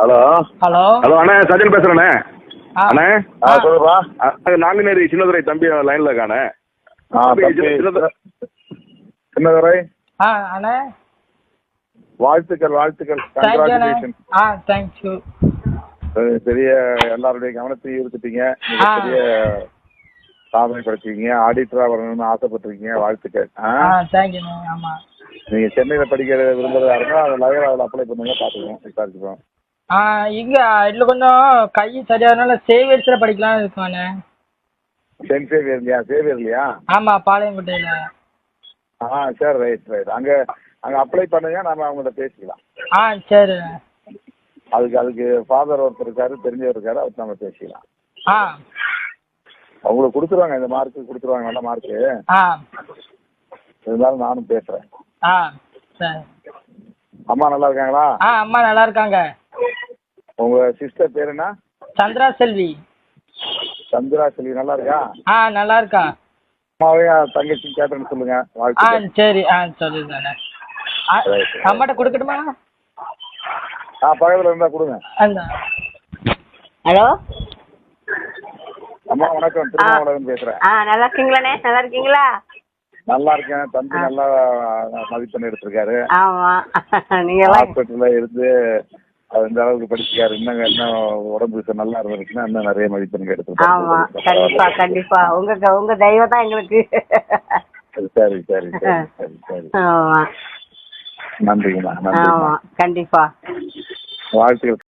Hello. Hello. Hello அண்ணா சஜன் பேசுறேண்ணே. அண்ணே. ஆ. சொல்லுப்பா. நாங்குநேரி சின்னதுரை தம்பி லைன்ல இருக்கானே. ஆ தம்பி, சின்னதுரை. ஆ அண்ணே. வாழ்த்துக்கள் வாழ்த்துக்கள். கங்க்ராச்சுலேஷன் ஆ பெரிய எல்லாருடைய கவனத்தையும் ஈர்த்துட்டீங்க. பெரிய சாதனை படைச்சிருக்கீங்க ஆடிட்டரா வரணும்னு ஆசைப்பட்டிருக்கீங்க. வாழ்த்துக்கள். ஆ? ஆ தேங்க்யூண்ணே ஆமாம் நீங்க சென்னையில படிக்கிற விரும்புறதா இருந்தா அதை லயோலாவில் அப்ளை பண்ணுங்க பாத்துக்கோங்க விசாரிச்சுக்கோங்க இங்கே இதில் கொஞ்சம் கை சரியாதனால சேவியர்ஸில் படிக்கலாம்னு இருக்கோண்ணே சென்ட் சேவியர் இல்லையா சேவியர் இல்லையா ஆமாம் பாளையங்கோட்டையில். ஆ சரி ரைட் ரைட் அங்க அங்க அப்ளை பண்ணுங்க நாம அவங்கள்ட்ட பேசிக்கலாம். ஆ சரி. அதுக்கு அதுக்கு ஃபாதர் ஒருத்தர் இருக்காரு தெரிஞ்சவர் இருக்காரு அவர்கிட்ட நம்ம பேசிக்கலாம். ஆ. அவங்களுக்கு கொடுத்துருவாங்க இந்த மார்க்கு கொடுத்துருவாங்க நல்ல மார்க்கு ஆ. இருந்தாலும் நானும் பேசுறேன். ஆ சரி. அம்மா நல்லா இருக்காங்களா? ஆ அம்மா நல்லா இருக்காங்க. உங்க சிஸ்டர் பேர் என்ன? சந்திரா செல்வி. சந்திரா செல்வி நல்லா இருக்கா? ஆ நல்லா இருக்கா? அம்மாவையும் தங்கச்சி கேட்டேன்னு சொல்லுங்க. ஆ சரி. ஆ Right. அம்மாட்ட கொடுக்கட்டுமா? ஆ பக்கத்துல இருந்தா கொடுங்க. ஹலோ? அம்மா வணக்கம். திருமாவளவன் பேசுறேன். ஆ நல்லா இருக்கீங்களாண்ணே? நல்லா இருக்கீங்களா? நல்லா இருக்கேன். தம்பி நல்லா மதிப்பெண் எடுத்திருக்காரு. ஆமா. நீங்க ஹாஸ்பிட்டல்ல இருந்து அவர் இந்த அளவுக்கு படிச்சிருக்காரு இன்னும் இன்னும் உடம்பு நல்லா இருந்திருக்குன்னா இன்னும் நிறைய மதிப்பெண் ஆமா கண்டிப்பா எடுத்து கண்டிப்பா. உங்க உங்க தெய்வம் தான் எங்களுக்கு. சரி சரி சரி சரி ஆமா. நன்றிங்கம்மா. ஆமா கண்டிப்பா. வாழ்த்துக்கள்.